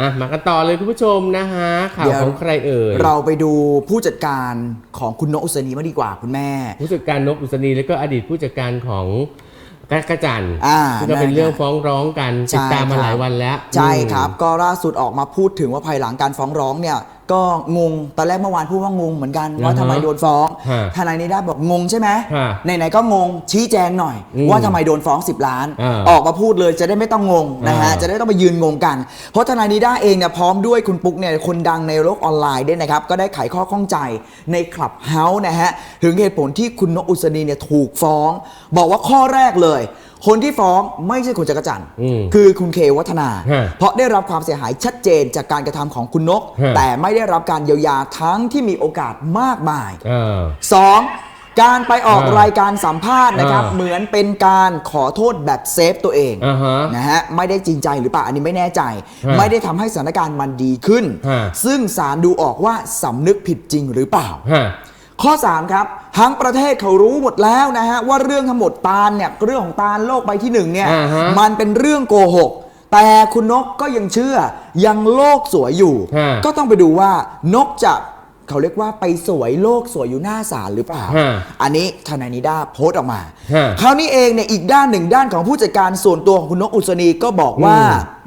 อะมากันต่อเลยคุณผู้ชมนะฮะข่าวเดี๋ยว ของใครเอ่ยเราไปดูผู้จัดการของคุณนกอุศนีมางดีกว่าคุณแม่ ผู้จัดการนกอุศนีแล้วก็อดีตผู้จัดการของกักกะจันทร์อ่าซึ่งก็เป็นได้เรื่องฟ้องร้องกันใช่ติดตามมาครับ หลายวันแล้ว ใช่อืมครับ ก็ล่าสุดออกมาพูดถึงว่าภายหลังการฟ้องร้องเนี่ยก็งงตอนแรกเมื่อวานพูดว่างงเหมือนกันว่าอ่าฮะทำไมโดนฟ้องฮะทนายนิด้าบอกงงใช่ไหมฮะไหนๆก็งงชี้แจงหน่อย อืมว่าทำไมโดนฟ้อง 10 ล้าน อ่าออกมาพูดเลยจะได้ไม่ต้องงงนะฮะอ่า จะได้ต้องไปยืนงงกัน เพราะทนายนิด้าเองเนี่ยพร้อมด้วยคุณปุ๊กเนี่ยคนดังในโลกออนไลน์ด้วยนะครับก็ได้ไขข้อข้องใจในคลับเฮาส์นะฮะถึงเหตุผลที่คุณนกอุศนีเนี่ยถูกฟ้อง บอกว่าข้อแรกเลย คนที่ฟ้องไม่ใช่คุณจักรจันทร์อืมคือคุณเควัฒนา ฮะเพราะได้รับความเสียหายชัดเจนจากการกระทำของคุณนก ฮะ แต่ไม่ได้รับการเยียวยาทั้งที่มีโอกาสมากมายเออ 2. การไปออกอ่ารรายการสัมภาษณ์นะครับ อ่าเหมือนเป็นการขอโทษแบบเซฟตัวเองอ่าฮะนะฮะไม่ได้จริงใจหรือเปล่าอันนี้ไม่แน่ใจ ฮะไม่ได้ทำให้สถานการณ์มันดีขึ้น ฮะ ซึ่งสารดูออกว่าสำนึกผิดจริงหรือเปล่า ฮะ ข้อ 3 ครับทั้งประเทศเขารู้หมดแล้วนะฮะว่าเรื่องทั้งหมดตาลเนี่ยเรื่องของตาลโลกใบที่หนึ่งเนี่ยอ่าฮะมันเป็นเรื่องโกหก แต่คุณนกก็ยังเชื่อยังโลกสวยอยู่ ฮะก็ต้องไปดูว่านกจะเขาเรียกว่าไปสวยโลกสวยอยู่หน้าศาลหรือเปล่า ฮะอันนี้ทนายนิด้าโพสต์ออกมา ฮะ คราวนี้เองเนี่ยอีกด้านหนึ่งด้านของผู้จัดการส่วนตัวของคุณนกอุศนีก็บอกว่า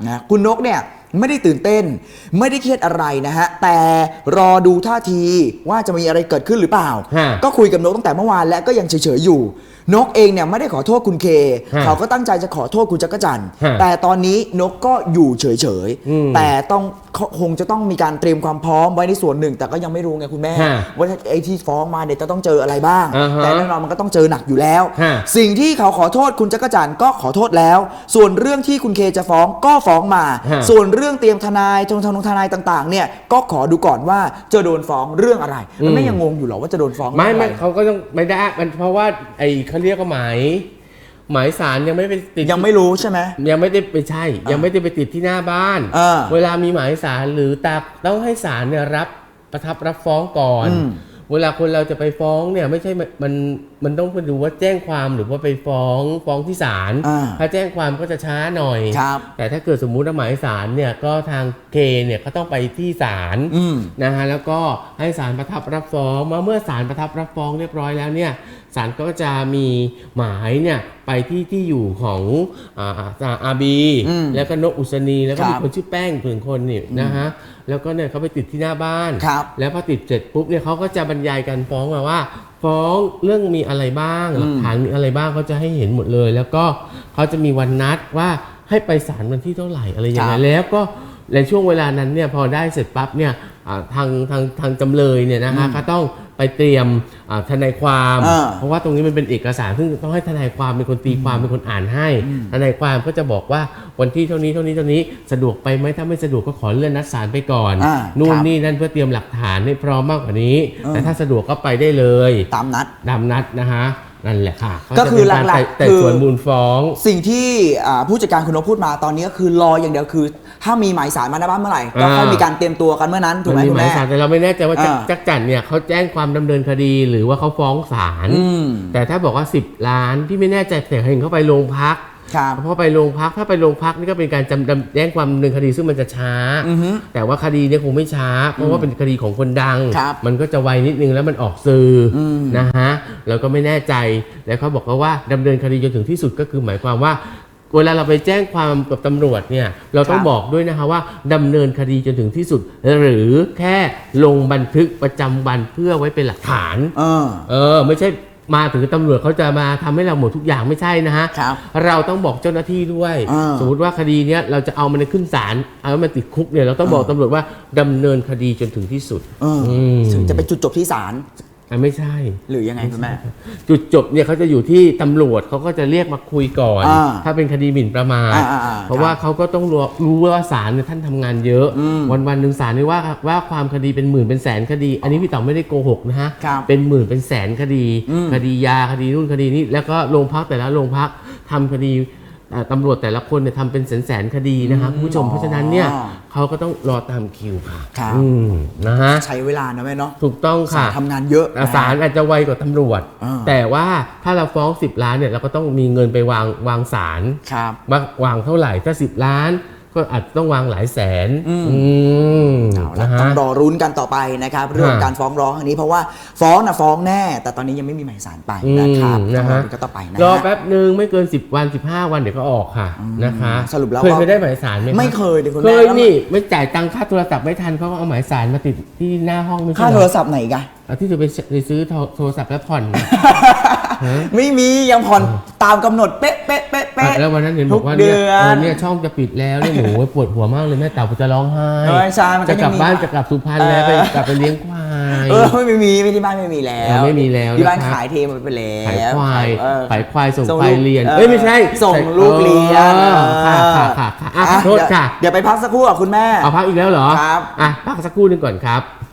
นะคุณนกเนี่ย ไม่ได้ตื่นเต้น ไม่ได้เครียดอะไรนะฮะ แต่รอดูท่าทีว่าจะมีอะไรเกิดขึ้นหรือเปล่า ฮะก็คุยกับนกตั้งแต่เมื่อวานและก็ยังเฉยๆอยู่ นกเองเนี่ยไม่ได้ขอโทษคุณเค ฮะเขาก็ตั้งใจจะขอโทษคุณจักรจันทร์ฮะแต่ตอนนี้นกก็อยู่เฉยอืม ๆแต่ต้อง คงจะต้องมีการเตรียมความพร้อมไว้ในส่วนหนึ่ง แต่ก็ยังไม่รู้ไงคุณแม่ ฮะว่าไอ้ที่ฟ้องมาเนี่ยจะต้องเจออะไรบ้าง อ่าฮะแต่แน่นอนมันก็ต้องเจอหนักอยู่แล้ว ฮะ สิ่งที่เขาขอโทษคุณจักรจันทร์ก็ขอโทษแล้ว ส่วนเรื่องที่คุณเคจะฟ้องก็ฟ้องมา ฮะ ส่วนเรื่องเตรียมทนายทงทนงทนายต่างๆ เนี่ยก็ขอดูก่อนว่าจะโดนฟ้องเรื่องอะไรมันไม่ยังงงอยู่เหรอว่าจะโดนฟ้องไม่เรื่องไม่อะไรเขาก็ต้องไม่ได้มันเพราะว่าไอ้เขาเรียกว่าหมาย หมายสารยังไม่ไปติดยังไม่รู้ใช่ไหม ยังไม่ได้ไปใช่ ยังไม่ได้ไปติดที่หน้าบ้าน อ่าเวลามีหมายสารหรือตาต้องให้ศาลเนี่ยรับประทับรับฟ้องก่อน อืม เวลาคนเราจะไปฟ้องเนี่ยไม่ใช่มันมันมันต้องไปดูว่าแจ้งความหรือว่าไปฟ้องฟ้องที่ศาลอ่าถ้าแจ้งความก็จะช้าหน่อย ครับแต่ถ้าเกิดสมมุติว่าหมายสารเนี่ยก็ทางเคเนี่ยก็ต้องไปที่ศาลอืม นะฮะแล้วก็ให้ศาลประทับรับฟ้องมาเมื่อศาลประทับรับฟ้องเรียบร้อยแล้วเนี่ยศาลก็จะมีหมายเนี่ยไปที่ที่อยู่ของอ่าอ่าอาบีอืมแล้วก็นกอุศนีแล้วก็ครับมีคนชื่อแป้งถึงคนนี่นะฮะแล้วก็เนี่ยเขาไปติดที่หน้าบ้าน ครับ แล้วพอติดเสร็จปุ๊บเนี่ยเขาก็จะบรรยายการฟ้องมาว่า ฟ้องเรื่องมีอะไรบ้างหลักฐานมีอะไรบ้างเขาจะให้เห็นหมดเลย แล้วก็เขาจะมีวันนัดว่าให้ไปศาลวันที่เท่าไหร่อะไรอย่างเงี้ครัยบแล้วก็ในช่วงเวลานั้นเนี่ยพอได้เสร็จปั๊บเนี่ยอ่าทางทางทางจำเลยเนี่ยนะฮะก็ต้อง ไปเตรียมอ่าทนายความ อ่าเพราะว่าตรงนี้มันเป็นเอกสารซึ่งต้องให้ทนายความเป็นคนตีความเป็นคนอ่านให้ ทนายความก็จะบอกว่าวันที่เท่านี้เท่านี้เท่านี้สะดวกไปไหมถ้าไม่สะดวกก็ขอเลื่อนนัดศาลไปก่อน อ่านู่นครับนี่นั่นเพื่อเตรียมหลักฐานให้พร้อมมากกว่านี้อ่าแต่ถ้าสะดวกก็ไปได้เลย ตามนัดดำนัดนะฮะ นั่นแหละค่ะก็คือจะเป็นารหลักๆไต่คือสวนมูลฟ้อง สิ่งที่อ่าผู้จัดการคุณนกพูดมาตอนนี้ก็คือรออย่างเดียวคือ ถ้ามีหมายสารมาหน้าบ้านเมื่อไหร่ก็อ่าค่อยมีการเตรียมตัวกันเมื่อนั้นถูกไหมมันมีคุณหมายแม่สารแต่เราไม่แน่ใจว่าจักอ่าจักจันเนี่ยเขาแจ้งความดำเนินคดีหรือว่าเขาฟ้องศาลอืมแต่ถ้าบอกว่า 10 ล้านพี่ไม่แน่ใจแต่เห็นเขาไปโรงพัก ครับเพราะไปโรงพักถ้าไปโรงพักนี่ก็เป็นการจำดำแจ้งความดำเนินคดีซึ่งมันจะช้า อือฮึแต่ว่าคดีเนี่ยคงไม่ช้า เพราะว่าเป็นคดีของคนดัง ครับมันก็จะไวนิดนึงแล้วมันออกสื่ออม นะฮะเราก็ไม่แน่ใจแล้วเขาบอกว่าว่าดำเนินคดีจนถึงที่สุดก็คือหมายความว่า เวลาเราไปแจ้งความกับตำรวจเนี่ยเราต้องครับบอกด้วยนะคะว่าดำเนินคดีจนถึงที่สุด หรือแค่ลงบันทึกประจำวันเพื่อไว้เป็นหลักฐาน เออ เออไม่ใช่ มาถึงตำรวจเขาจะมาทำให้เราหมดทุกอย่างไม่ใช่นะฮะครับเราต้องบอกเจ้าหน้าที่ด้วยอ่าสมมติว่าคดีเนี้ยเราจะเอามันขึ้นศาลเอามันติดคุกเนี่ยเราต้องบอกตำรวจว่าดำเนินคดีจนถึงที่สุดเอออมถึงจะไปจุดจบที่ศาล อะไม่ใช่ หรือยังไงคุณแม่ จุดจบเนี่ยเขาจะอยู่ที่ตำรวจเขาก็จะเรียกมาคุยก่อน อ่าถ้าเป็นคดีหมิ่นประมาทอ่าอ่าอ่าเพราะว่าเขาก็ต้องรู้รู้ว่าศาลเนี่ยท่านทำงานเยอะ อืมวันวันๆหนึ่งศาลนี่ว่าว่าความคดีเป็นหมื่นเป็นแสนคดี อันนี้พี่ต๋อมไม่ได้โกหกนะฮะครับเป็นหมื่นเป็นแสนคดี อืม คดียาคดีนู่นคดีนี้แล้วก็โรงพักแต่ละโรงพักทำคดีอ่า ตำรวจแต่ละคนเนี่ยทำเป็นแสนแสนๆคดีนะคะคุณผู้ชม เพราะฉะนั้นเนี่ยเขาก็ต้องรอตามคิวค่ะครับ อืมนะฮะ ใช้เวลานะแม่เนาะถูกต้องศาค่ะลทำงานเยอะอะศาลอาจจะไวกว่าตำรวจ อ่า แต่ว่าถ้าเราฟ้อง 10 ล้านเนี่ยเราก็ต้องมีเงินไปวางวางศาลครับ ว่าวางเท่าไหร่ถ้า 10 ล้าน ก็อาจจะต้องวางหลายแสนอืมเอาละนะฮะต้องรอรุ้นกันต่อไปนะครับ เรื่องฮะการฟ้องร้องอันนี้เพราะว่าฟ้องนะฟ้องแน่ แต่ตอนนี้ยังไม่มีหมายสารไปนะครับอืมต้อนะงรอฮะดูกันต่อไปนะรอฮะแป๊บหนึ่งไม่เกิน 10 วัน 15 วันเดี๋ยวก็ออกค่ะนะคะสรุปแล้วเคยก็เคยได้หมายสารไหมรับไม่เคยเลยคุณเคแม่ยแล้วนี่ไม่จ่ายตังค่าโทรศัพท์ไม่ทันเขาก็เอาหมายสารมาติดที่หน้าห้องไม่ใช่ค่าเหโทรรอศัพท์ไหนกันเอาที่เธอไปไปซื้อโทรโทรศัพท์แล้วผ่อนไม่มียังผ่อนตามกำหนดเป๊ะ เป๊ะเป๊ะเป๊ะแล้ววันนั้นเห็นบอกว่าทุกเนี่ยเดือนเออเนี่ยช่องจะปิดแล้วเนี่ยหนูปวดหัวมากเลยแม่เต่าจะร้องไห้เออใช่มันก็จะกลับยังมีบ้านจะกลับสุพรรณแล้วไปเออกลับไปเลี้ยงควายเออไม่มีไม่ที่บ้านไม่มีแล้เอวอไม่มีแล้วที่บ้านนะครับขายเทหมดไปแล้วขายควายเออขายควายส่งส่งควายลูกเรียนเออเอ้ยไม่ใช่ส่งลูกเรียนเออเอค่ะอค่ะค่ะค่ะอะอะโทษค่ะเดี๋ยวไปพักสักครู่กับคุณแม่เอาพักอีกแล้วเหรอครับอะพักสักครู่หนึงก่อนครับ